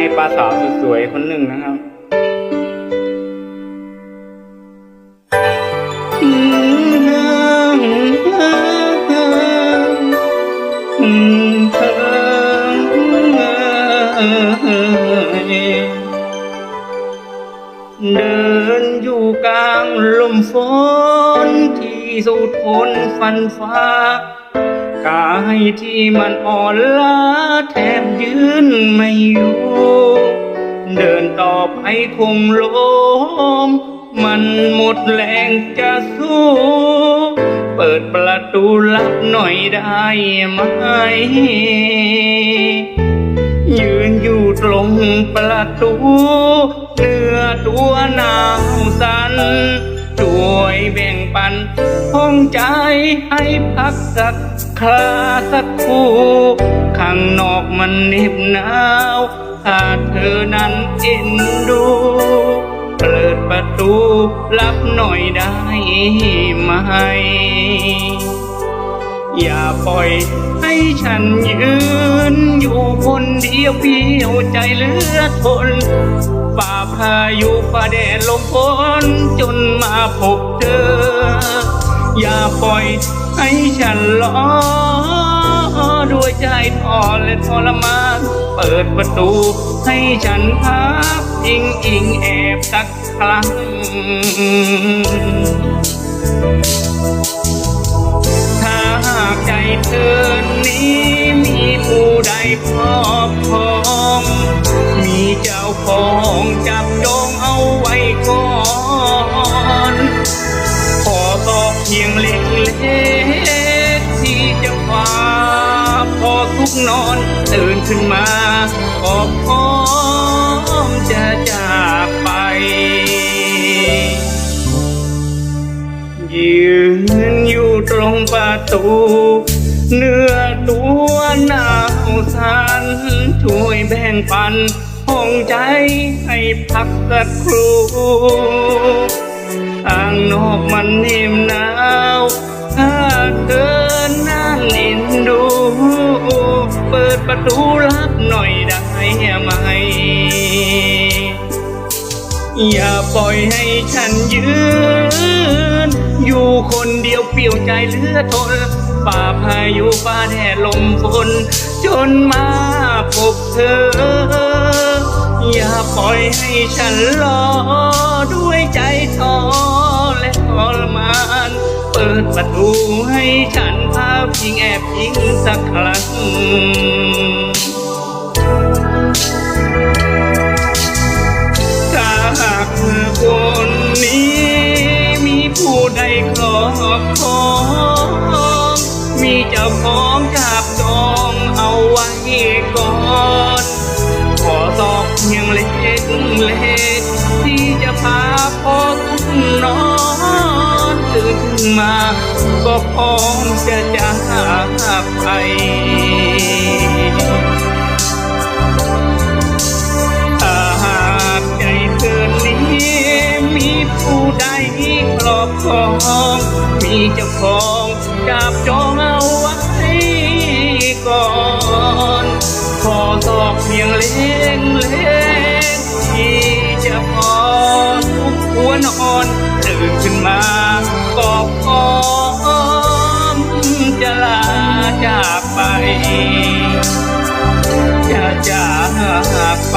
ให้ปลาสาวสุดสวยคนหนึ่งนะครับเดินอยู่กลางลมฝนที่สุดทนฟันฟ้า กายที่มันอ่อนล้าแทบยืนไม่อยู่ เดินต่อไปคงล้มมันหมดแรงจะสู้ เปิดประตูลับหน่อยได้ไหม ยืนอยู่ตรงประตูเนื้อตัวหนาวสันช่วยแบ่งปันห้องใจให้พักสัก คราสักครู่ ข้างนอกมันเหน็บหนาวถ้าเธอนั้นเอ็นดู เปิดประตูรับหน่อยได้ไหม อย่าปล่อยให้ฉันยืน อยู่คนเดียวเพียวใจเลือทนฝ่าพายุฝ่าแดดลมฝนจนมาพบเธอ อย่าปล่อย ให้ฉันรอด้วยใจทอและทรมานเปิดประตู ให้ฉันพักอิงอิงแอบสักครั้งถ้าหากใจเธอนี้มีผู้ใดครอบครองมีเจ้าของจับจองเอาไว้ก่อน ขอบอกเพียงเล็ ทุกนอนตื่นขึ้นมาก็พร้อมจะจากไปยืนอยู่ตรงประตู เนื้อตัวหนาวสันช่วยแบ่งปันห้องใจให้พักสักครู่ทางนอกมันนิ่มนา อย่าปล่อยให้ฉันยืน อยู่คนเดียวเปลี่ยวใจเหลือทนฝ่าพายุฟ้าแดดลมฝนจนมาพบเธอ อย่าปล่อยให้ฉันรอ ด้วยใจท้อและทรมาน เปิดประตูให้ฉันพาพิงแอบยิงสักครั้ง ครอบครองมีเจ้าของจับจองเอาไว้ก่อนขอสอบเพียงเล็กเล็กที่จะพาพ่อทุกนอนตื่นมา ก็พร้อมจะจากไป ครอบครอง มีเจ้าของจับจองเอาไว้ก่อนขอสอบเพียงเล็กเล็กที่จะพอทุกหัวนอนตื่นขึ้นมาก็พร้อมจะลาจากไป จะจากไป